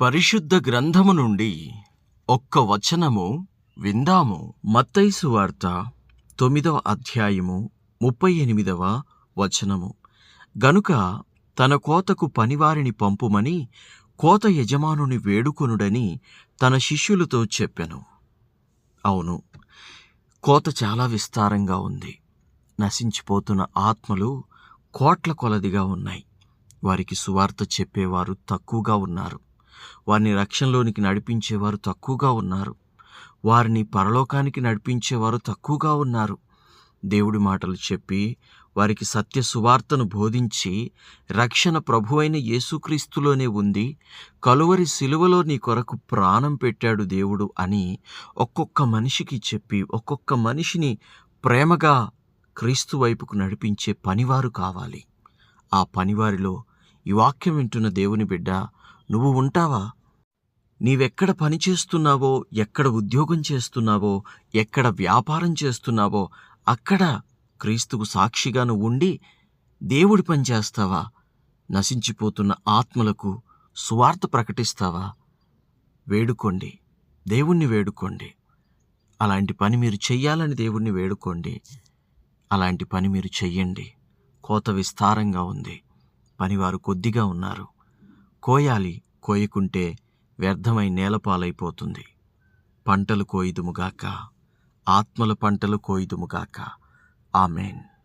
పరిశుద్ధ గ్రంథము నుండి ఒక్క వచనము విందాము. మత్తైసు వార్త తొమ్మిదవ అధ్యాయము ముప్పై ఎనిమిదవ వచనము. గనుక తన కోతకు పనివారిని పంపుమని కోత యజమానుని వేడుకొనుడని తన శిష్యులతో చెప్పెను. అవును కోత చాలా విస్తారంగా ఉంది. నశించిపోతున్న ఆత్మలు కోట్ల కొలదిగా ఉన్నాయి. వారికి సువార్త చెప్పేవారు తక్కువగా ఉన్నారు. వారిని రక్షణలోనికి నడిపించేవారు తక్కువగా ఉన్నారు. వారిని పరలోకానికి నడిపించేవారు తక్కువగా ఉన్నారు. దేవుడి మాటలు చెప్పి వారికి సత్య సువార్తను బోధించి రక్షణ ప్రభువైన యేసుక్రీస్తులోనే ఉంది కలువరి శిలువలో నీ కొరకు ప్రాణం పెట్టాడు దేవుడు అని ఒక్కొక్క మనిషికి చెప్పి ఒక్కొక్క మనిషిని ప్రేమగా క్రీస్తు వైపుకు నడిపించే పనివారు కావాలి. ఆ పనివారిలో ఈ వాక్యం వింటున్న దేవుని బిడ్డ నువ్వు ఉంటావా? నీవెక్కడ పని చేస్తున్నావో ఎక్కడ ఉద్యోగం చేస్తున్నావో ఎక్కడ వ్యాపారం చేస్తున్నావో అక్కడ క్రీస్తుకు సాక్షిగా నువ్వు ఉండి దేవుడి పని చేస్తావా? నశించిపోతున్న ఆత్మలకు సువార్త ప్రకటిస్తావా? వేడుకోండి. దేవుణ్ణి వేడుకోండి. అలాంటి పని మీరు చెయ్యాలని దేవుణ్ణి వేడుకోండి. అలాంటి పని మీరు చెయ్యండి. కోత విస్తారంగా ఉంది. పనివారు కొద్దిగా ఉన్నారు. కోయాలి కోయకుంటే వ్యర్థమై నేలపాలైపోతుంది. పంటలు కోయిదుముగాక ఆత్మల పంటలు కోయిదుముగాక. ఆమెన్.